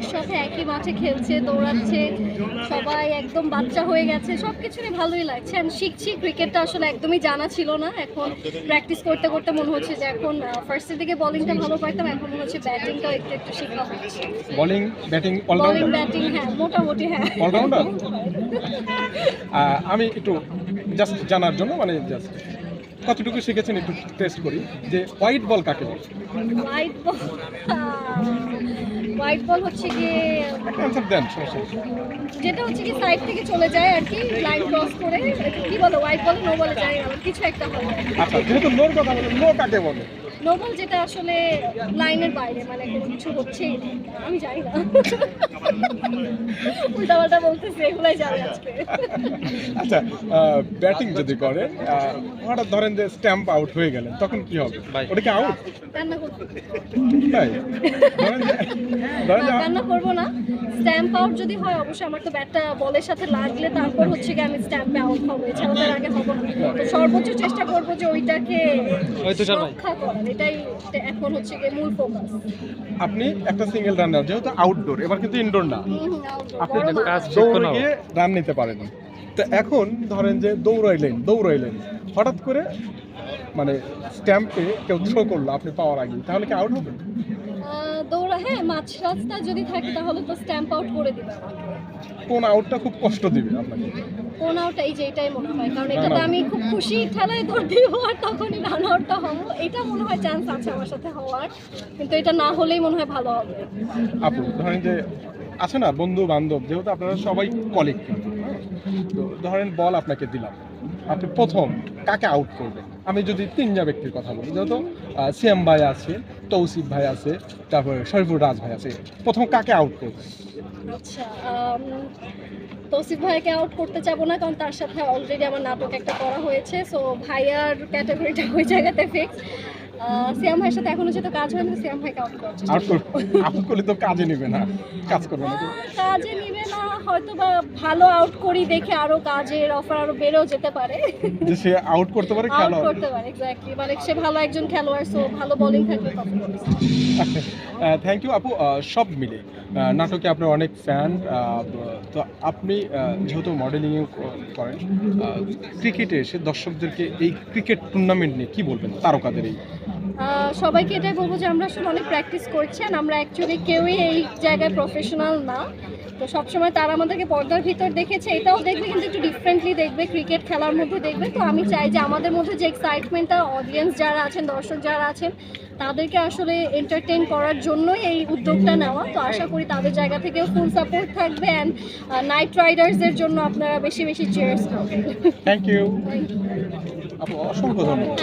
একসাথে একই মাঠে খেলছে দৌড়াচ্ছে সবাই একদম বাচ্চা হয়ে গেছে সব কিছুরই ভালোই লাগছে। আমি শিখছি ক্রিকেটটা আসলে একদমই জানা ছিল না। এখন প্র্যাকটিস করতে করতে মনে হচ্ছে যে এখন ফার্স্টের দিকে বলিংটা ভালো পাইতাম এখন মনে হচ্ছে ব্যাটিংটাও একটু একটু শেখা হচ্ছে। Bowling batting bowling allrounder batting হ্যাঁ মোটামুটি হ্যাঁ। All-rounder? আমি একটু জাস্ট জানার জন্য মানে জাস্ট কতটুকু শিখেছেন একটু টেস্ট করি যে হোয়াইট বল কাকে বলে? হোয়াইট বল হোয়াইট বল হচ্ছে গিয়ে যেটা হচ্ছে কি সাইড থেকে চলে যায় আর কি লাইন ক্রস করে কি বলে হোয়াইট বলে নো বলে যায় না কিছু একটা হবে আচ্ছা যেহেতু নোর কথা বলে নো কাকে বলে? নো যেটা আসলে লাইনের বাইরে মানে কোনো কিছু হচ্ছেই আমি জানি না। উল্টা পাল্টা বলতেছি এগুলাই জানি আজকে। আচ্ছা ব্যাটিং যদি করে হঠাৎ ধরেন যে স্ট্যাম্প আউট হয়ে গেলেন তখন কি হবে? ওটা কি আউট রান্না করব তাই রান্না করব না। স্ট্যাম্প আউট যদি হয় অবশ্যই আমার তো ব্যাটটা বলের সাথে লাগলে তারপর হচ্ছে কি আমি স্ট্যাম্পে আউট হব। এছাড়া তার আগে হব না। তো সর্বোচ্চ চেষ্টা করব যে ওইটাকে রক্ষা করার। এটাই এখন হচ্ছে গিয়ে মূল ফোকাস আপনি একটা সিঙ্গেল রানার যেহেতু আউটডোর এবার কিন্তু ইনডোর না। আপনি দৌড়ে গিয়ে রান নিতে পারেন। তো এখন ধরেন যে দৌড়াইলেন দৌড়াইলেন। হঠাৎ করে মানে স্ট্যাম্পে কেউ থ্রো করল আপনি পাওয়ার আগে তাহলে কি আউট হবে? হ্যাঁ মাছ রাস্তা যদি থাকে তাহলে তো স্ট্যাম্প আউট করে দিবে। কোন আউটটা খুব কষ্ট দিবে আপনাকে? কোন আউট এই যে এটাই মনে হয় কারণ এটাতে আমি খুব খুশি খেলায় দৌড় দিব আর তখনই রান আউটটা হব। এটা মনে হয় চান্স আছে আমার সাথে হওয়ার কিন্তু এটা না হলেই মনে হয় ভালো হবে। আপু ধরেন যে আছে না বন্ধু বান্ধব যেহেতু আপনারা সবাই কলিগ কিন্তু হ্যাঁ? তো ধরেন বল আপনাকে দিলাম। আপনি প্রথম কাকে আউট করবেন? আমি যদি তিনটা ব্যক্তির কথা বলি যত সিএম ভাই আছে, তৌসিফ ভাই আছে, তারপর শরীফুর রাজ ভাই আছে, প্রথম কাকে আউট করবে? আচ্ছা তৌসিফ ভাইকে আউট করতে চাবো না, কারণ তার সাথে অলরেডি আমার নাটক একটা করা হয়েছে সো ভাইয়ার ক্যাটাগরিটা ওই জায়গাতে ফিক্স সিয়াম ভাইয়ের সাথে এখনও যেহেতু কাজ হয়নি তো সিয়াম ভাইকে আউট করার চেষ্টা আউট করলে তো কাজে নেবে না কাজ করবে না। কাজে নিবে না হয়তো বা ভালো আউট করি দেখে আরও কাজের অফার আরও বেড়েও যেতে পারে। যে সে আউট করতে পারে আউট করতে পারে এক্স্যাক্টলি মানে সে ভালো একজন খেলোয়াড় সো ভালো বোলিং থাকলে তখন থ্যাংক ইউ আপু। সব মিলে। নাটকে আপনার অনেক ফ্যান তো আপনি যেহেতু মডেলিং করেন ক্রিকেটে এসে দর্শকদেরকে এই ক্রিকেট টুর্নামেন্ট নিয়ে কি বলবেন, তারকাদের এই? সবাইকে এটাই বলব যে আমরা আসলে অনেক প্র্যাকটিস করছি and আমরা অ্যাকচুয়ালি কেউই এই জায়গায় প্রফেশনাল না। তো সবসময় তারা আমাদেরকে পর্দার ভিতর দেখেছে, এটাও দেখবে কিন্তু একটু ডিফারেন্টলি দেখবে ক্রিকেট খেলার মধ্যে দেখবে। তো আমি চাই যে আমাদের মধ্যে যে এক্সাইটমেন্টটা অডিয়েন্স যারা আছেন, দর্শক যারা আছেন তাদেরকে আসলে এন্টারটেন করার জন্যই এই উদ্যোগটা নেওয়া। তো আশা করি তাদের জায়গা থেকেও ফুল সাপোর্ট থাকবে অ্যান্ড নাইট রাইডার্সদের জন্য আপনারা বেশি বেশি চেয়ার্স করবেন থ্যাংক ইউ অসংখ্য ধন্যবাদ।